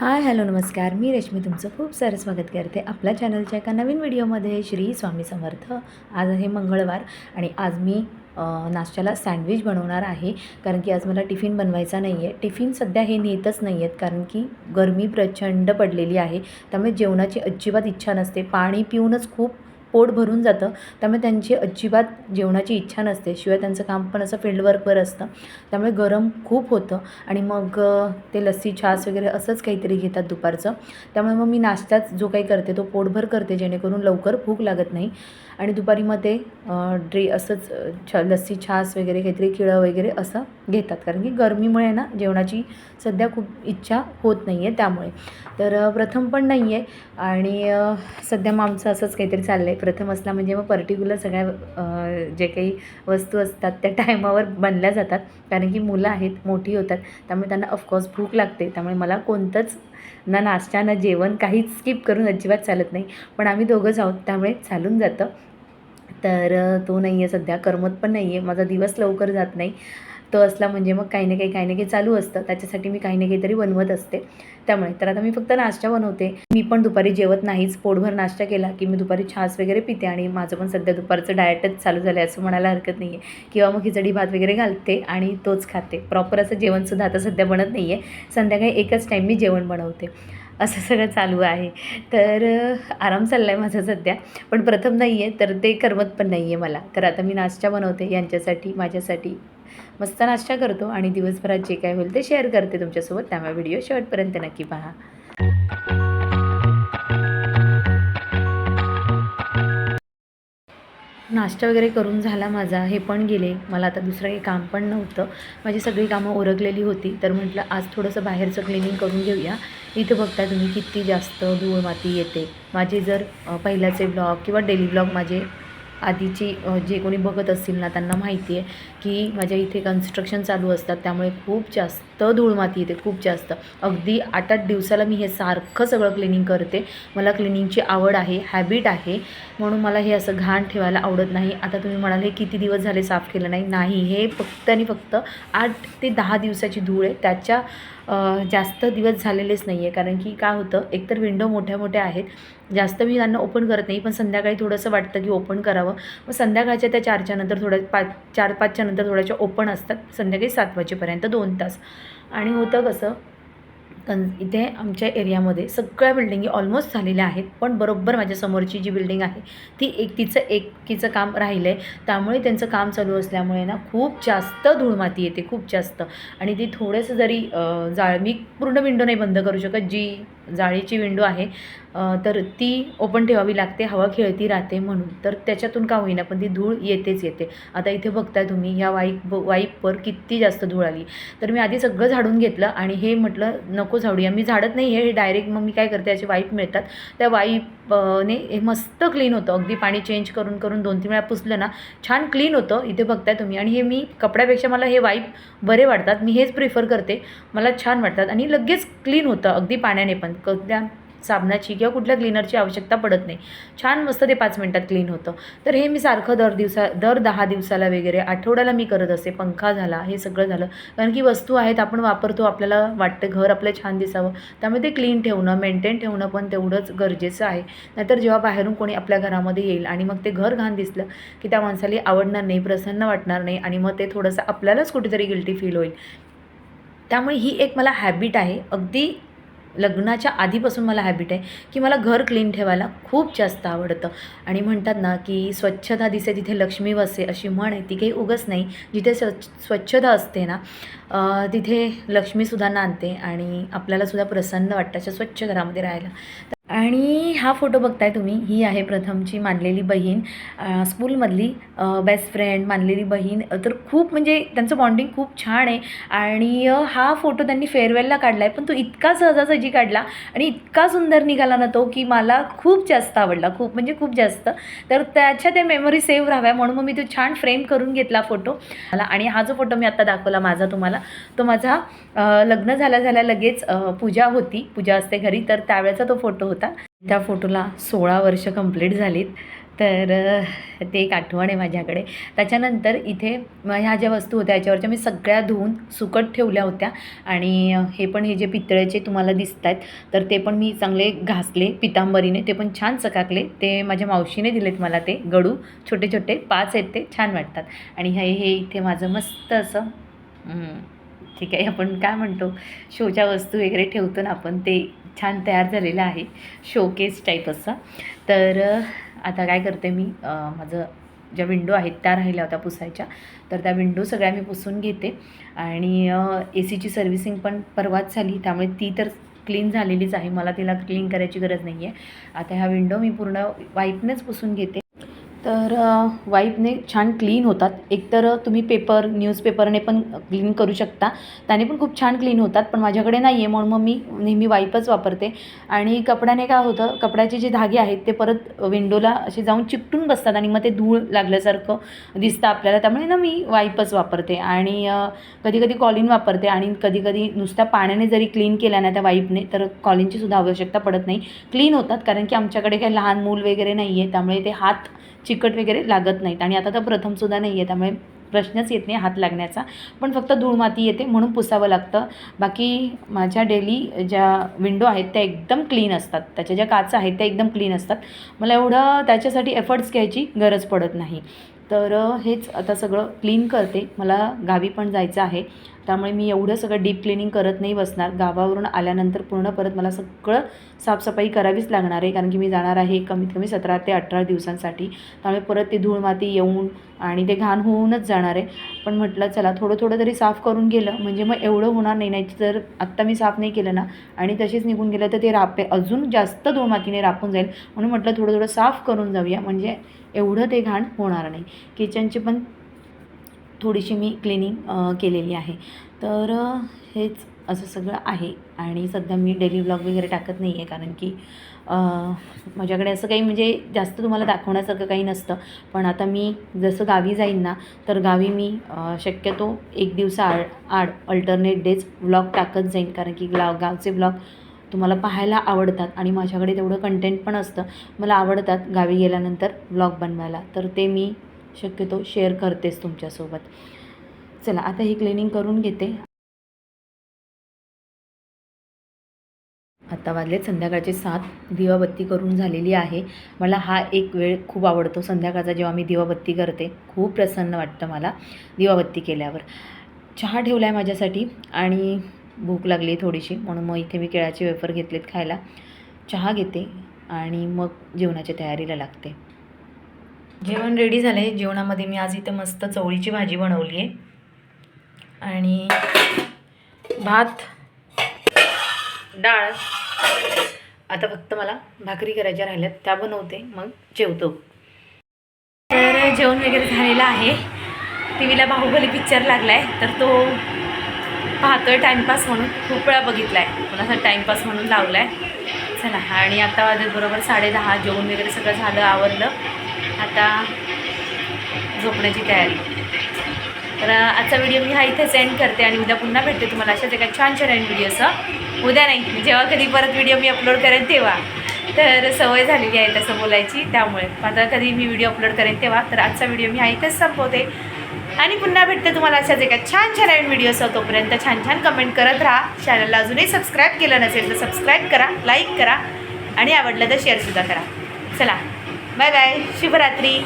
Hi hello नमस्कार. मी रश्मी तुमचं खूप सारं स्वागत करते आपल्या चॅनलच्या एका नवीन व्हिडिओमध्ये. श्री स्वामी समर्थ. आज आहे मंगळवार आणि आज मी नाश्त्याला सँडविच बनवणार आहे. कारण की आज मला टिफिन बनवायचा नाही आहे टिफिन सध्या हे नेतच नाही आहेत कारण की गरमी प्रचंड पडलेली आहे. त्यामुळे जेवणाची अजिबात इच्छा नसते. पाणी पिऊनच खूप पोट भरून जातं त्यामुळे त्यांची अजिबात जेवणाची इच्छा नसते. शिवाय त्यांचं काम पण असं फील्डवर्कवर असतं. त्यामुळे गरम खूप होतं आणि मग ते लस्सी छास वगैरे असंच काहीतरी घेतात दुपारचं. त्यामुळे मग मी नाश्त्याच जो काही करते तो पोटभर करते जेणेकरून लवकर भूक लागत नाही. आणि दुपारी मग ते ड्रे असंच छ लस्सी छास वगैरे काहीतरी खिळं वगैरे असं घेतात. कारण की गरमीमुळे ना जेवणाची सध्या खूप इच्छा होत नाही आहे त्यामुळे. तर प्रथम पण नाही आहे आणि सध्या मग आमचं असंच काहीतरी चाललं आहे प्रथम असला म्हणजे मग पर्टिक्युलर सगळ्या जे काही वस्तू असतात त्या टायमावर बनल्या जातात. कारण की मुलं आहेत मोठी होतात. त्यामुळे त्यांना ऑफकोर्स भूक लागते. त्यामुळे मला कोणतंच ना नाश्ता ना जेवण काहीच स्किप करून अजिबात चालत नाही. पण आम्ही दोघंच आहोत त्यामुळे चालून जातं. तर तो नाही आहे सध्या. करमत पण नाही आहे माझा दिवस लवकर जात नाही. तो असला म्हणजे मग काही ना काही काही ना काही चालू असतं. त्याच्यासाठी मी काही ना काहीतरी बनवत असते. त्यामुळे तर आता मी फक्त नाश्ता बनवते. मी पण दुपारी जेवत नाहीच. पोटभर नाश्ता केला की मी दुपारी छास वगैरे पिते आणि माझं पण सध्या दुपारचं डायटच चालू झालं आहे असं म्हणायला हरकत नाही आहे किंवा मग खिचडी भात वगैरे घालते आणि तोच खाते. प्रॉपर असं जेवणसुद्धा आता सध्या बनत नाही आहे संध्याकाळी एकच टाईम मी जेवण बनवते. असं सगळं चालू आहे. तर आराम चालला आहे माझा सध्या. पण प्रथम नाही आहे तर ते करमत पण नाही आहे मला. तर आता मी नाश्ता बनवते यांच्यासाठी माझ्यासाठी. मस्त नाश्ता करतो आणि दिवसभरात जे काय होईल ते शेअर करते तुमच्यासोबत. त्यामुळे व्हिडिओ शेवटपर्यंत नक्की पहा. नाश्ता वगैरे करून झाला माझा हे पण गेले. मला आता दुसरं काही काम पण नव्हतं. माझी सगळी कामं उरकलेली होती. तर म्हटलं आज थोडंसं बाहेरचं क्लिनिंग करून घेऊया. इथं बघता तुम्ही किती जास्त धूळ माती येते. माझे जर पहिल्याचे ब्लॉग किंवा डेली ब्लॉग माझे आधीची जे कोणी बघत असतील ना त्यांना माहिती आहे की माझ्या इथे कन्स्ट्रक्शन चालू असतात. त्यामुळे खूप जास्त धूळ माती येते खूप जास्त. अगदी आठ आठ दिवसाला मी हे सारखं सगळं क्लिनिंग करते. मला क्लिनिंगची आवड आहे हॅबिट आहे. म्हणून मला हे असं घाण ठेवायला आवडत नाही. आता तुम्ही म्हणाले किती दिवस झाले साफ केलं नाही? नाही हे फक्त आणि फक्त आठ ते दहा दिवसाची धूळ आहे. त्याच्या जास्त दिवस झालेलेच नाही आहे कारण की काय होतं एकतर विंडो मोठ्या मोठ्या आहेत. जास्त मी त्यांना ओपन करत नाही पण संध्याकाळी थोडंसं वाटतं की ओपन करावं. मग संध्याकाळच्या त्या चारच्या नंतर थोड्या पाच चार पाचच्या नंतर थोड्याशा ओपन असतात. संध्याकाळी सात वाजेपर्यंत दोन तास. आणि होतं कसं कन इथे आमच्या एरियामध्ये सगळ्या बिल्डिंगी ऑलमोस्ट झालेल्या आहेत. पण बरोबर माझ्या समोरची जी बिल्डिंग आहे ती एक तिचं एकीचं काम राहिलं आहे त्यामुळे त्यांचं काम चालू असल्यामुळे ना खूप जास्त धूळमाती येते खूप जास्त. आणि ती थोडंसं जरी जाळ मी पूर्ण विंडो नाही बंद करू शकत जी जाळीची विंडो आहे तर ती ओपन ठेवावी लागते हवा खेळती राहते म्हणून. तर त्याच्यातून का होईना पण ती धूळ येतेच येते. आता इथे बघताय तुम्ही ह्या वाईप वाईपवर किती जास्त धूळ आली. तर मी आधी सगळं झाडून घेतलं आणि हे म्हटलं नको झाडूया मी झाडत नाही हे डायरेक्ट मग मी काय करते याचे वाईप मिळतात. त्या वाईपने हे मस्त क्लीन होतं. अगदी पाणी चेंज करून करून दोन तीन वेळा पुसलं ना छान क्लीन होतं. इथे बघताय तुम्ही. आणि हे मी कपड्यापेक्षा मला हे वाईप बरे वाटतात. मी हेच प्रिफर करते. मला छान वाटतात. आणि लगेच क्लीन होतं अगदी पाण्याने पण. त्या साबणाची किंवा कुठल्या क्लीनरची आवश्यकता पडत नाही. छान मस्त ते पाच मिनटात क्लीन होतं. तर हे मी सारखं दर दिवसा दर दहा दिवसाला वगैरे आठवड्याला मी करत असते. पंखा झाला हे सगळं झालं. कारण की वस्तू आहेत आपण वापरतो आपल्याला वाटतं घर आपलं छान दिसावं. त्यामुळे ते क्लीन ठेवणं मेंटेन ठेवणं पण तेवढंच गरजेचं आहे. नाहीतर जेव्हा बाहेरून कोणी आपल्या घरामध्ये येईल आणि मग ते घर घाण दिसलं की त्या माणसाला आवडणार नाही प्रसन्न वाटणार नाही आणि मग ते थोडंसं आपल्यालाच कुठेतरी गिल्टी फील होईल. त्यामुळे ही एक मला हॅबिट आहे. अगदी लग्नाच्या आधीपासून मला हॅबिट आहे की मला घर क्लीन ठेवायला खूप जास्त आवडतं. आणि म्हणतात ना की स्वच्छता दिसे तिथे लक्ष्मी वसे अशी म्हण आहे ती काही उगच नाही. जिथे स्वच्छ स्वच्छता असते ना तिथे लक्ष्मीसुद्धा नांदते आणि आपल्यालासुद्धा प्रसन्न वाटतं अशा स्वच्छ घरामध्ये राहायला. आणि हा फोटो बघताय तुम्ही ही आहे प्रथमची मानलेली बहीण. स्कूलमधली बेस्ट फ्रेंड मानलेली बहीण. तर खूप म्हणजे त्यांचं बॉन्डिंग खूप छान आहे. आणि हा फोटो त्यांनी फेअरवेलला काढला आहे पण तो इतका सहजासहजी काढला आणि इतका सुंदर निघाला ना तो की मला खूप जास्त आवडला. खूप म्हणजे खूप जास्त. तर त्याच्या त्या मेमरी सेव्ह राहाव्या म्हणून मग मी तो छान फ्रेम करून घेतला फोटो. मला आणि हा जो फोटो मी आत्ता दाखवला माझा तुम्हाला तो माझा लग्न झाल्या झाल्या लगेच पूजा होती. पूजा असते घरी तर त्यावेळेचा तो फोटो होता. होता. त्या फोटोला सोळा वर्ष कंप्लीट झालीत. तर ते एक आठवण आहे माझ्याकडे. त्याच्यानंतर इथे ह्या ज्या वस्तू होत्या याच्यावरच्या मी सगळ्या धुवून सुकट ठेवल्या होत्या. आणि हे पण हे जे पितळेचे तुम्हाला दिसत आहेत तर ते पण मी चांगले घासले पितांबरीने. ते पण छान चकाकले. ते माझ्या मावशीने दिलेत मला ते गडू. छोटे छोटे पाच आहेत ते छान वाटतात. आणि हे हे इथे माझं मस्त असं ठीक आहे. आपण काय म्हणतो? शोच्या वस्तू वगैरे ठेवतो ना आपण ते छान तयार झालेला आहे शोकेस टाईप असा. तर आता काय करते मी माझं ज्या विंडो आहेत त्या राहिल्या होत्या पुसायच्या. तर त्या विंडो सगळ्या मी पुसून घेते. आणि ए सीची सर्व्हिसिंग पण परवाच झाली त्यामुळे ती तर क्लीन झालेलीच आहे. मला तिला क्लीन करायची गरज नाही आहे आता ह्या विंडो मी पूर्ण वाईपनेच पुसून घेते. तर वाईपने छान क्लीन होतात. एकतर तुम्ही पेपर न्यूजपेपरने पण क्लीन करू शकता. त्याने पण खूप छान क्लीन होतात पण माझ्याकडे नाही आहे म्हणून मग मी नेहमी वाईपच वापरते. आणि कपड्याने काय होतं कपड्याचे जे धागे आहेत ते परत विंडोला असे जाऊन चिकटून बसतात आणि मग ते धूळ लागल्यासारखं दिसतं आपल्याला. त्यामुळे ना मी वाईपच वापरते. आणि कधी कधी कॉलिन वापरते. आणि कधी कधी नुसत्या पाण्याने जरी क्लीन केल्या ना त्या वाईपने तर कॉलिनची सुद्धा आवश्यकता पडत नाही. क्लीन होतात कारण की आमच्याकडे काही लहान मूल वगैरे नाही आहे त्यामुळे ते हात चिकट वगैरे लागत नाहीत. आणि आता तर प्रथमसुद्धा नाही आहे त्यामुळे प्रश्नच येत नाही हात लागण्याचा. पण फक्त धूळ माती येते म्हणून पुसावं लागतं. बाकी माझ्या डेली ज्या विंडो आहेत त्या एकदम क्लीन असतात. त्याच्या ज्या काचा आहेत त्या एकदम क्लीन असतात. मला एवढं त्याच्यासाठी एफर्ट्स घ्यायची गरज पडत नाही. तर हेच आता सगळं क्लीन करते. मला गावी पण जायचं आहे. त्यामुळे मी एवढं सगळं डीप क्लिनिंग करत नाही बसणार. गावावरून आल्यानंतर पूर्ण परत मला सगळं साफसफाई करावीच लागणार आहे. कारण की मी जाणार आहे कमीत कमी सतरा ते अठरा दिवसांसाठी. त्यामुळे परत ते धूळ माती येऊन आणि ते घाण होऊनच जाणार आहे. पण म्हटलं चला थोडं थोडं तरी साफ करून गेलं. म्हणजे मग एवढं होणार नाही. नाही जर आत्ता मी साफ नाही केलं ना आणि तशीच निघून गेलं तर ते रापे अजून जास्त धूळ मातीने रापून जाईल. म्हणून म्हटलं थोडं थोडं साफ करून जाऊया. म्हणजे एवढं ते घाण होणार नाही. किचनची पण थोडीशी मी क्लिनिंग केलेली आहे. तर हेच. असं सगळं आहे. आणि सध्या मी डेली ब्लॉग वगैरे टाकत नाही आहे कारण की माझ्याकडे असं काही म्हणजे जास्त तुम्हाला दाखवण्यासारखं काही नसतं. पण आता मी जसं गावी जाईन ना तर गावी मी शक्यतो एक दिवसा आड आड अल्टरनेट डेज ब्लॉग टाकत जाईन. कारण की गाव गावचे ब्लॉग तुम्हाला पाहायला आवडतात आणि माझ्याकडे तेवढं कंटेंट पण असतं. मला आवडतात गावी गेल्यानंतर ब्लॉग बनवायला. तर ते मी शक्यतो शेअर करतेच तुमच्यासोबत. चला आता ही क्लिनिंग करून घेते. आत्ता वाजलेत संध्याकाळचे सात. दिवाबत्ती करून झालेली आहे. मला हा एक वेळ खूप आवडतो संध्याकाळचा जेव्हा मी दिवाबत्ती करते. खूप प्रसन्न वाटतं मला दिवाबत्ती केल्यावर. चहा ठेवला आहे माझ्यासाठी आणि भूक लागली थोडीशी म्हणून मग इथे मी केळाचे वेफर घेतलेत खायला. चहा घेते आणि मग जेवणाच्या तयारीला लागते. जेवण रेडी झालं आहे जेवणामध्ये मी आज इथं मस्त चवळीची भाजी बनवली आहे आणि भात डाळ आता फक्त मला भाकरी करायच्या राहिल्यात त्या बनवते मग जेवतो. तर जेवण वगैरे झालेलं आहे. टी व्हीला बाहुबली पिक्चर लागला आहे तर तो पाहतोय टाईमपास म्हणून खूप वेळा बघितला आहे पण असा टाईमपास म्हणून लावला आहे चला आणि आता वाजत बरोबर साडेदहा जेवण वगैरे सगळं झालं आवरलं. आता झोपण्याची तयारी. तर आजचा व्हिडिओ मी हा इथेच एंड करते आणि उद्या पुन्हा भेटते तुम्हाला अशाच एका छान छान एंड व्हिडिओचं उद्या नाही जेव्हा कधी परत व्हिडिओ मी अपलोड करेन तेव्हा. तर सवय झालेली आहे तसं बोलायची त्यामुळे. आता कधी मी व्हिडिओ अपलोड करेन तेव्हा तर आजचा व्हिडिओ मी हा इथेच संपवते. आणि पुन्हा भेटते तुम्हाला अशाच एका छान छान एंड व्हिडिओचं तोपर्यंत छान छान कमेंट करत राहा. चॅनलला अजूनही सबस्क्राईब केलं नसेल तर सबस्क्राईब करा लाईक करा. आणि आवडलं तर शेअरसुद्धा करा. चला. बाय बाय शुभरात्री.